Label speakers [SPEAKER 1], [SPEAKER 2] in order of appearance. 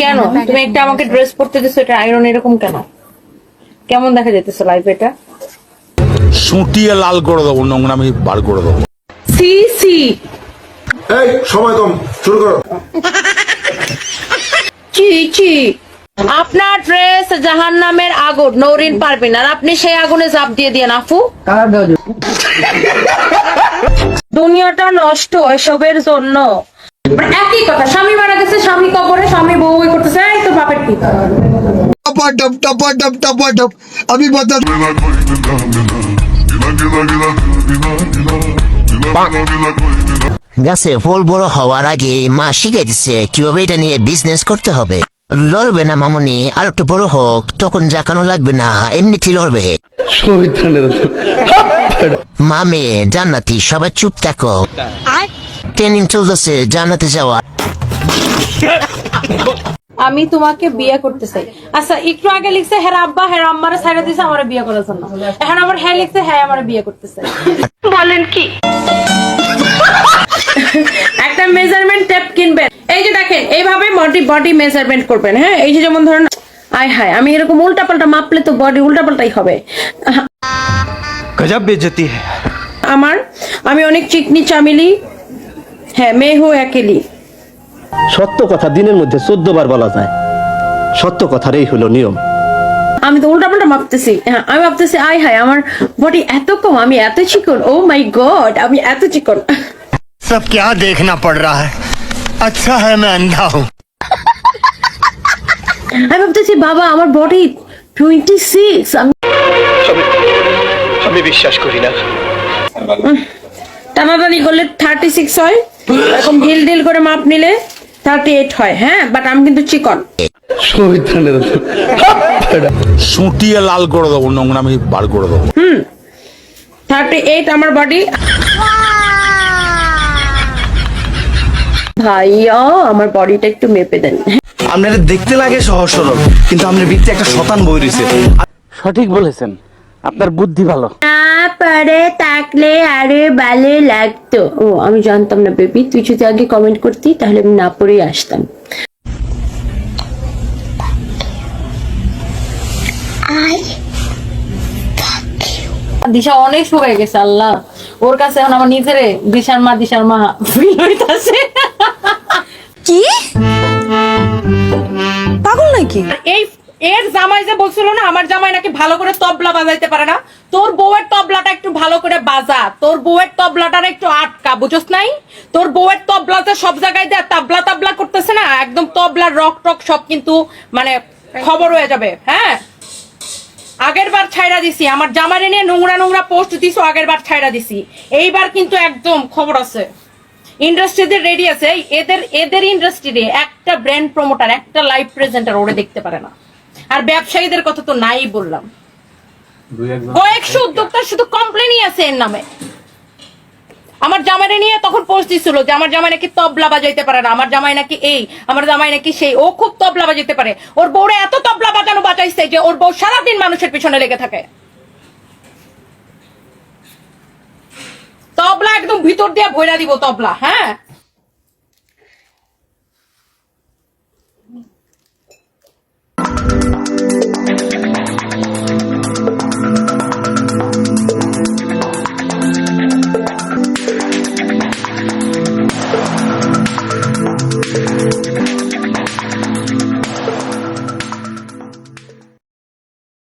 [SPEAKER 1] কেন? তুমি একটা আমাকে ড্রেস পরতে দিছো এটা আয়রন এরকম কেন? কেমন দেখা যেতেছে লাইফ এটা?
[SPEAKER 2] সুটিয়ে লাল করে দেবো নোংরামি বার করে দেবো।
[SPEAKER 1] সি সি।
[SPEAKER 3] এই সময় কম শুরু করো।
[SPEAKER 1] চি চি। আপনার ড্রেস জাহান নামের আগুন নৌরিন পারবেন। আর আপনি সেই আগুনে জাপ দিয়ে দিয়ে আফু। দুনিয়াটা নষ্ট এসবের জন্য। মানে একই কথা স্বামী মারা গেছে স্বামী কবরে স্বামী বউ করতেছে এই তো বাপের কি?
[SPEAKER 4] আমি
[SPEAKER 5] গাছে ফুল বড় হওয়ার আগে মা শিখে দিচ্ছে কীভাবে এটা নিয়ে বিজনেস করতে হবে। লড়বে না মামনি আর একটু বড় হোক তখন জাকানো লাগবে না এমনিতে লড়বে। মামে জান্নাতি সবাই চুপ থাকো। ট্রেনিং চলতেছে জানাতে যাওয়া।
[SPEAKER 1] আমি তোমাকে বিয়ে করতে চাই। আচ্ছা একটু আগে লিখছে হ্যাঁ আব্বা হ্যাঁ আম্মারে ছাইড়া দিছে আমারে বিয়ে করার জন্য। এখন আবার হ্যাঁ লিখছে হ্যাঁ আমার বিয়ে করতে চাই। বলেন কি? একটা মেজারমেন্ট টেপ কিনবেন। এই যে দেখেন এইভাবে বডি বডি মেজারমেন্ট করবেন হ্যাঁ? এই যে যেমন ধরেন আয় হায় আমি এরকম উল্টা পাল্টা মাপলে তো বডি উল্টা পাল্টাই হবে।
[SPEAKER 6] গজব বেজতি
[SPEAKER 1] আমার আমি অনেক চিকনি চামিলি হ্যাঁ মেহু একেলি
[SPEAKER 7] সত্য কথা দিনের মধ্যে চোদ্দ বার বলা যায় সত্য কথার এই হলো নিয়ম
[SPEAKER 1] আমি তো উল্টা পাল্টা মাপতেছি হ্যাঁ, আমি ভাবতেছি আয় হায় আমার বডি এত কম আমি এত চিকন ও মাই গড আমি এত চিকন
[SPEAKER 4] सब क्या देखना पड़ रहा है अच्छा है मैं अंधा हूँ
[SPEAKER 1] আমি ভাবতেছি বাবা আমার বডি টোয়েন্টি সিক্স আমি
[SPEAKER 6] আমি বিশ্বাস করি না
[SPEAKER 1] টানাটানি করলে থার্টি সিক্স হয় এরকম ঢিল ঢিল করে মাপ নিলে থার্টি এইট হয় হ্যাঁ? বাট আমি কিন্তু চিকন।
[SPEAKER 2] সুটিয়ে লাল করে দেবো নোংরামি বার করে দেবো।
[SPEAKER 1] থার্টি এইট আমার বডি ভাইয়া আমার বডিটা একটু মেপে দেন।
[SPEAKER 6] আপনার দেখতে লাগে সহজ সরল কিন্তু আপনার ভিতরে একটা শতান বই রয়েছে।
[SPEAKER 7] সঠিক বলেছেন। আপনার বুদ্ধি ভালো।
[SPEAKER 1] না পারে তাকলে আরে ভালো লাগতো। ও আমি জানতাম না বেবি তুই যদি আগে কমেন্ট করতি তাহলে আমি না পড়েই আসতাম। দিশা অনেক শুকাই গেছে আল্লাহ। ওর কাছে এখন আমার নিজেরে দিশার মা দিশার মা ফিল হইতাছে।
[SPEAKER 8] কি? পাগল নাকি?
[SPEAKER 1] এই এর জামাই যে বলছিল না, আমার জামাই নাকি ভালো করে তবলা বাজাইতে পারে না। তোর বউয়ের তবলাটা একটু ভালো করে বাজা। তোর বউয়ের তবলাটার একটু আটকা, বুঝোস নাই? তোর বউয়ের তবলাতে সব জায়গায় দেয়, তাবলা তাবলা করতেছে না, একদম তবলার রক টক সব কিন্তু মানে খবর হয়ে যাবে হ্যাঁ? আগের বার ছাইড়া দিছি, আমার জামারে নিয়ে নোংরা নোংরা পোস্ট দিছো, আগের বার ছাইড়া দিছি। এইবার কিন্তু একদম খবর আছে। ইন্ডাস্ট্রিতে রেডি আছে। এদের এদের ইন্ডাস্ট্রিতে একটা ব্র্যান্ড প্রমোটার একটা লাইভ প্রেজেন্টার ওরে দেখতে পারে না। আর ব্যবসায়ীদের কথা তো নাই বললাম। কয়েকশো উদ্যোক্তার শুধু কমপ্লেনই আছে এর নামে। আমার জামাইরে নিয়ে তখন পোস্ট দিচ্ছিল যে আমার জামাই নাকি তবলা বাজাইতে পারে না। আমার জামাই নাকি এই আমার জামাই নাকি সেই। ও খুব তবলা বাজাইতে পারে। ওর বউরে এত তবলা বাজানো বাজাইছে যে ওর বউ সারাদিন মানুষের পিছনে লেগে থাকে। তবলা একদম ভিতর দিয়ে ভৈরা দিব তবলা হ্যাঁ? Thank you.